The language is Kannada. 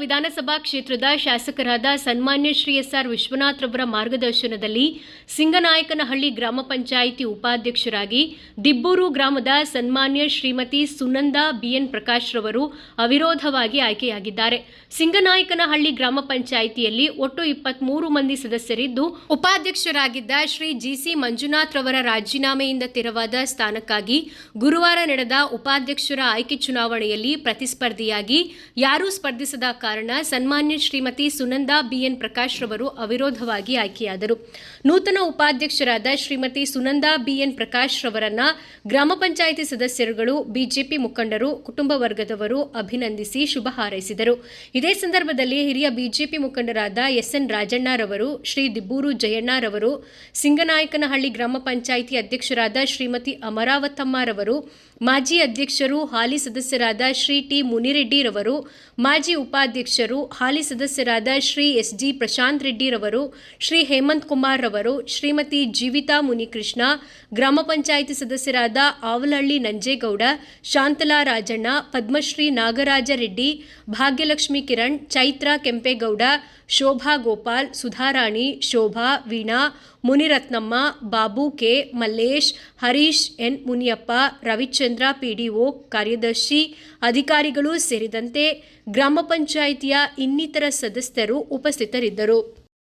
ವಿಧಾನಸಭಾ ಕ್ಷೇತ್ರದ ಶಾಸಕರಾದ ಸನ್ಮಾನ್ಯ ಶ್ರೀ ಎಸ್ ಆರ್ ವಿಶ್ವನಾಥ್ ರವರ ಮಾರ್ಗದರ್ಶನದಲ್ಲಿ ಸಿಂಗನಾಯಕನಹಳ್ಳಿ ಗ್ರಾಮ ಪಂಚಾಯಿತಿ ಉಪಾಧ್ಯಕ್ಷರಾಗಿ ದಿಬ್ಬೂರು ಗ್ರಾಮದ ಸನ್ಮಾನ್ಯ ಶ್ರೀಮತಿ ಸುನಂದಾ ಬಿಎನ್ ಪ್ರಕಾಶ್ ರವರು ಅವಿರೋಧವಾಗಿ ಆಯ್ಕೆಯಾಗಿದ್ದಾರೆ. ಸಿಂಗನಾಯಕನಹಳ್ಳಿ ಗ್ರಾಮ ಪಂಚಾಯಿತಿಯಲ್ಲಿ ಒಟ್ಟು ಇಪ್ಪತ್ಮೂರು ಮಂದಿ ಸದಸ್ಯರಿದ್ದು, ಉಪಾಧ್ಯಕ್ಷರಾಗಿದ್ದ ಶ್ರೀ ಜಿಸಿ ಮಂಜುನಾಥ್ ರವರ ರಾಜೀನಾಮೆಯಿಂದ ತೆರವಾದ ಸ್ಥಾನಕ್ಕಾಗಿ ಗುರುವಾರ ನಡೆದ ಉಪಾಧ್ಯಕ್ಷರ ಆಯ್ಕೆ ಚುನಾವಣೆಯಲ್ಲಿ ಪ್ರತಿಸ್ಪರ್ಧಿಯಾಗಿ ಯಾರೂ ಸ್ಪರ್ಧಿಸದ ಕಾರಣ ಸನ್ಮಾನ್ಯ ಶ್ರೀಮತಿ ಸುನಂದಾ ಬಿಎನ್ ಪ್ರಕಾಶ್ ರವರು ಅವಿರೋಧವಾಗಿ ಆಯ್ಕೆಯಾದರು. ನೂತನ ಉಪಾಧ್ಯಕ್ಷರಾದ ಶ್ರೀಮತಿ ಸುನಂದಾ ಬಿಎನ್ ಪ್ರಕಾಶ್ ರವರನ್ನ ಗ್ರಾಮ ಪಂಚಾಯಿತಿ ಸದಸ್ಯರುಗಳು, ಬಿಜೆಪಿ ಮುಖಂಡರು, ಕುಟುಂಬ ವರ್ಗದವರು ಅಭಿನಂದಿಸಿ ಶುಭ ಹಾರೈಸಿದರು. ಇದೇ ಸಂದರ್ಭದಲ್ಲಿ ಹಿರಿಯ ಬಿಜೆಪಿ ಮುಖಂಡರಾದ ಎಸ್ಎನ್ ರಾಜಣ್ಣರವರು ಶ್ರೀ ದಿಬ್ಬೂರು ಜಯಣ್ಣರವರು ಸಿಂಗನಾಯಕನಹಳ್ಳಿ ಗ್ರಾಮ ಪಂಚಾಯಿತಿ ಅಧ್ಯಕ್ಷರಾದ ಶ್ರೀಮತಿ ಅಮರಾವತಮ್ಮರವರು ಮಾಜಿ ಅಧ್ಯಕ್ಷರು, ಹಾಲಿ ಸದಸ್ಯರಾದ ಶ್ರೀ ಟಿ ಮುನಿರೆಡ್ಡಿರವರು ಮಾಜಿ ಉಪಾಧ್ಯಕ್ಷರು, ಹಾಲಿ ಸದಸ್ಯರಾದ ಶ್ರೀ ಎಸ್ ಡಿ ಪ್ರಶಾಂತ್ ರೆಡ್ಡಿರವರು, ಶ್ರೀ ಹೇಮಂತ್ ಕುಮಾರ್ ರವರು, ಶ್ರೀಮತಿ ಜೀವಿತಾ ಮುನಿಕೃಷ್ಣ, ಗ್ರಾಮ ಪಂಚಾಯಿತಿ ಸದಸ್ಯರಾದ Avalahalli Nanjegowda, Shanthala Rajanna, Padmashree Nagaraja Reddy, Bhagyalakshmi Kiran, Chaitra Kempegowda, Shobha Gopal, Sudharani, Shobha, Veena, Muniratnamma, Babu K, Mallesh, Harish N Muniyappa, Ravichandra, PDO, ಕಾರ್ಯದರ್ಶಿ, ಅಧಿಕಾರಿಗಳು ಸೇರಿದಂತೆ ಗ್ರಾಮ ಪಂಚಾಯಿತಿಯ ಇನ್ನಿತರ ಸದಸ್ಯರು ಉಪಸ್ಥಿತರಿದ್ದರು.